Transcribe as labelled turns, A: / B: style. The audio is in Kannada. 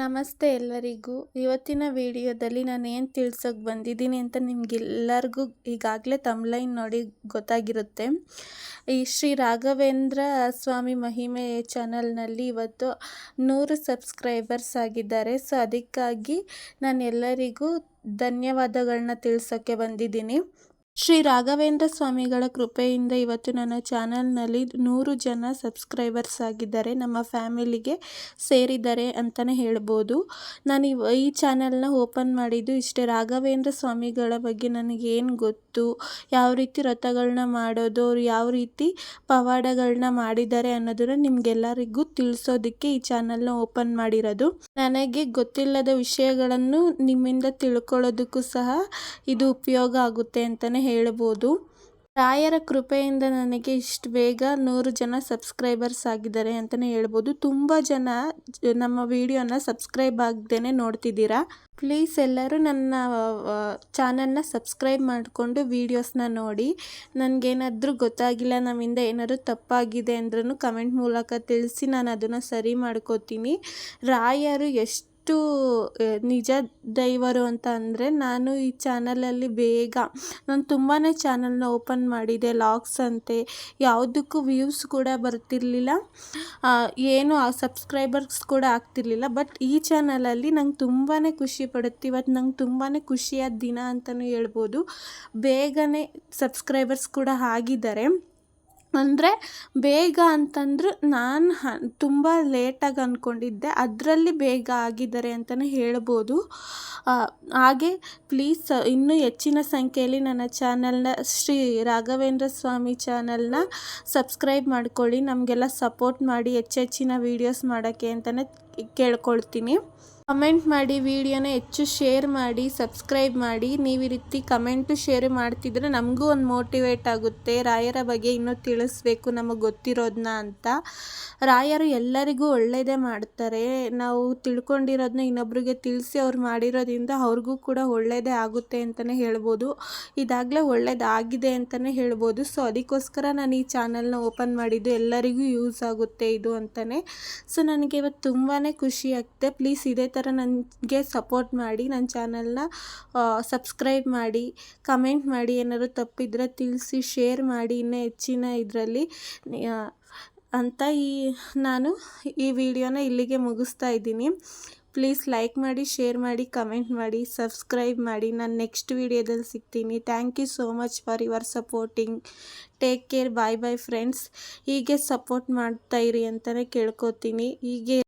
A: ನಮಸ್ತೆ ಎಲ್ಲರಿಗೂ. ಇವತ್ತಿನ ವಿಡಿಯೋದಲ್ಲಿ ನಾನು ಏನು ತಿಳ್ಸೋಕೆ ಬಂದಿದ್ದೀನಿ ಅಂತ ನಿಮಗೆಲ್ಲರಿಗೂ ಈಗಾಗಲೇ ತಮ್ಲೈನ್ ನೋಡಿ ಗೊತ್ತಾಗಿರುತ್ತೆ. ಈ ಶ್ರೀ ರಾಘವೇಂದ್ರ ಸ್ವಾಮಿ ಮಹಿಮೆ ಚಾನಲ್ನಲ್ಲಿ ಇವತ್ತು ನೂರು ಸಬ್ಸ್ಕ್ರೈಬರ್ಸ್ ಆಗಿದ್ದಾರೆ. ಸೊ ಅದಕ್ಕಾಗಿ ನಾನು ಎಲ್ಲರಿಗೂ ಧನ್ಯವಾದಗಳನ್ನ ತಿಳ್ಸೋಕ್ಕೆ ಬಂದಿದ್ದೀನಿ. ಶ್ರೀ ರಾಘವೇಂದ್ರ ಸ್ವಾಮಿಗಳ ಕೃಪೆಯಿಂದ ಇವತ್ತು ನನ್ನ ಚಾನಲ್ನಲ್ಲಿ ನೂರು ಜನ ಸಬ್ಸ್ಕ್ರೈಬರ್ಸ್ ಆಗಿದ್ದಾರೆ, ನಮ್ಮ ಫ್ಯಾಮಿಲಿಗೆ ಸೇರಿದ್ದಾರೆ ಅಂತಲೇ ಹೇಳ್ಬೋದು. ನಾನು ಇವ, ಈ ಚಾನಲ್ನ ಓಪನ್ ಮಾಡಿದ್ದು ಇಷ್ಟೇ ರಾಘವೇಂದ್ರ ಸ್ವಾಮಿಗಳ ಬಗ್ಗೆ ನನಗೇನು ಗೊತ್ತು, ಯಾವ ರೀತಿ ರಥಗಳನ್ನ ಮಾಡೋದು, ಅವ್ರು ಯಾವ ರೀತಿ ಪವಾಡಗಳನ್ನ ಮಾಡಿದ್ದಾರೆ ಅನ್ನೋದನ್ನು ನಿಮಗೆಲ್ಲರಿಗೂ ತಿಳಿಸೋದಕ್ಕೆ ಈ ಚಾನಲ್ನ ಓಪನ್ ಮಾಡಿರೋದು. ನನಗೆ ಗೊತ್ತಿಲ್ಲದ ವಿಷಯಗಳನ್ನು ನಿಮ್ಮಿಂದ ತಿಳ್ಕೊಳ್ಳೋದಕ್ಕೂ ಸಹ ಇದು ಉಪಯೋಗ ಆಗುತ್ತೆ ಅಂತಲೇ ಹೇಳ್ಬೋದು. ರಾಯರ ಕೃಪೆಯಿಂದ ನನಗೆ ಇಷ್ಟು ಬೇಗ ನೂರು ಜನ ಸಬ್ಸ್ಕ್ರೈಬರ್ಸ್ ಆಗಿದ್ದಾರೆ ಅಂತಲೇ ಹೇಳ್ಬೋದು. ತುಂಬ ಜನ ನಮ್ಮ ವಿಡಿಯೋನ ಸಬ್ಸ್ಕ್ರೈಬ್ ಆಗದೇ ನೋಡ್ತಿದ್ದೀರಾ? ಪ್ಲೀಸ್ ಎಲ್ಲರೂ ನನ್ನ ಚಾನಲ್ನ ಸಬ್ಸ್ಕ್ರೈಬ್ ಮಾಡಿಕೊಂಡು ವೀಡಿಯೋಸ್ನ ನೋಡಿ. ನನಗೇನಾದರೂ ಗೊತ್ತಾಗಿಲ್ಲ, ನಮ್ಮಿಂದ ಏನಾದರೂ ತಪ್ಪಾಗಿದೆ ಅಂದ್ರೂ ಕಮೆಂಟ್ ಮೂಲಕ ತಿಳಿಸಿ ನಾನು ಅದನ್ನು ಸರಿ ಮಾಡ್ಕೋತೀನಿ. ರಾಯರು ಎಷ್ಟು ಎಷ್ಟು ನಿಜ ದೈವರು ಅಂತ ಅಂದರೆ ನಾನು ಈ ಚಾನಲಲ್ಲಿ ಬೇಗ, ನಾನು ತುಂಬಾ ಚಾನಲ್ನ ಓಪನ್ ಮಾಡಿದೆ ಲಾಗ್ಸ್ ಅಂತೆ, ಯಾವುದಕ್ಕೂ ವ್ಯೂಸ್ ಕೂಡ ಬರ್ತಿರಲಿಲ್ಲ. ಏನು ಸಬ್ಸ್ಕ್ರೈಬರ್ಸ್ ಕೂಡ ಆಗ್ತಿರ್ಲಿಲ್ಲ, ಬಟ್ ಈ ಚಾನಲಲ್ಲಿ ನಂಗೆ ತುಂಬಾ ಖುಷಿ ಪಡುತ್ತೆ, ಇವತ್ತು ನಂಗೆ ತುಂಬಾ ಖುಷಿಯಾದ ದಿನ ಅಂತಲೂ ಹೇಳ್ಬೋದು. ಬೇಗನೆ ಸಬ್ಸ್ಕ್ರೈಬರ್ಸ್ ಕೂಡ ಆಗಿದ್ದಾರೆ. ಅಂದರೆ ಬೇಗ ಅಂತಂದ್ರೆ ನಾನು ಹ, ತುಂಬ ಲೇಟಾಗಿ ಅಂದ್ಕೊಂಡಿದ್ದೆ ಅದರಲ್ಲಿ ಬೇಗ ಆಗಿದ್ದಾರೆ ಅಂತಲೇ ಹೇಳ್ಬೋದು. ಹಾಗೆ ಪ್ಲೀಸ್ ಇನ್ನೂ ಹೆಚ್ಚಿನ ಸಂಖ್ಯೆಯಲ್ಲಿ ನನ್ನ ಚಾನಲ್ನ ಶ್ರೀ ರಾಘವೇಂದ್ರ ಸ್ವಾಮಿ ಚಾನಲ್ನ ಸಬ್ಸ್ಕ್ರೈಬ್ ಮಾಡ್ಕೊಳ್ಳಿ. ನಮಗೆಲ್ಲ ಸಪೋರ್ಟ್ ಮಾಡಿ ಹೆಚ್ಚೆಚ್ಚಿನ ವೀಡಿಯೋಸ್ ಮಾಡೋಕ್ಕೆ ಅಂತಲೇ ಕೇಳ್ಕೊಳ್ತೀನಿ. ಕಮೆಂಟ್ ಮಾಡಿ, ವಿಡಿಯೋನ ಹೆಚ್ಚು ಶೇರ್ ಮಾಡಿ ಸಬ್ಸ್ಕ್ರೈಬ್ ಮಾಡಿ. ನೀವು ಈ ರೀತಿ ಕಮೆಂಟು ಶೇರ್ ಮಾಡ್ತಿದ್ರೆ ನಮಗೂ ಒಂದು ಮೋಟಿವೇಟ್ ಆಗುತ್ತೆ. ರಾಯರ ಬಗ್ಗೆ ಇನ್ನೂ ತಿಳಿಸ್ಬೇಕು ನಮಗೆ ಗೊತ್ತಿರೋದನ್ನ ಅಂತ. ರಾಯರು ಎಲ್ಲರಿಗೂ ಒಳ್ಳೆಯದೇ ಮಾಡ್ತಾರೆ. ನಾವು ತಿಳ್ಕೊಂಡಿರೋದನ್ನ ಇನ್ನೊಬ್ರಿಗೆ ತಿಳಿಸಿ ಅವ್ರು ಮಾಡಿರೋದ್ರಿಂದ ಅವ್ರಿಗೂ ಕೂಡ ಒಳ್ಳೆಯದೇ ಆಗುತ್ತೆ ಅಂತಲೇ ಹೇಳ್ಬೋದು. ಇದಾಗಲೇ ಒಳ್ಳೇದಾಗಿದೆ ಅಂತಲೇ ಹೇಳ್ಬೋದು. ಸೊ ಅದಕ್ಕೋಸ್ಕರ ನಾನು ಈ ಚಾನಲ್ನ ಓಪನ್ ಮಾಡಿದ್ದು ಎಲ್ಲರಿಗೂ ಯೂಸ್ ಆಗುತ್ತೆ ಇದು ಅಂತಲೇ ಸೊ ನನಗೆ ಇವತ್ತು ತುಂಬಾ ಖುಷಿ ಪ್ಲೀಸ್ ಇದೇ ಥರ ನನಗೆ ಸಪೋರ್ಟ್ ಮಾಡಿ, ನನ್ನ ಚಾನಲ್ನ ಸಬ್ಸ್ಕ್ರೈಬ್ ಮಾಡಿ, ಕಮೆಂಟ್ ಮಾಡಿ, ಏನಾದರೂ ತಪ್ಪಿದ್ರೆ ತಿಳಿಸಿ, ಶೇರ್ ಮಾಡಿ, ಇನ್ನೂ ಹೆಚ್ಚಿನ ಇದರಲ್ಲಿ ಅಂತ ಈ, ನಾನು ಈ ವಿಡಿಯೋನ ಇಲ್ಲಿಗೆ ಮುಗಿಸ್ತಾ ಇದ್ದೀನಿ. ಪ್ಲೀಸ್ ಲೈಕ್ ಮಾಡಿ, ಶೇರ್ ಮಾಡಿ, ಕಮೆಂಟ್ ಮಾಡಿ, ಸಬ್ಸ್ಕ್ರೈಬ್ ಮಾಡಿ. ನಾನು ನೆಕ್ಸ್ಟ್ ವಿಡಿಯೋದಲ್ಲಿ ಸಿಗ್ತೀನಿ. Thank you so much for your supporting. Take care, bye bye friends. ಹೀಗೆ ಸಪೋರ್ಟ್ ಮಾಡ್ತಾಯಿರಿ ಅಂತಲೇ ಕೇಳ್ಕೊತೀನಿ. ಹೀಗೆ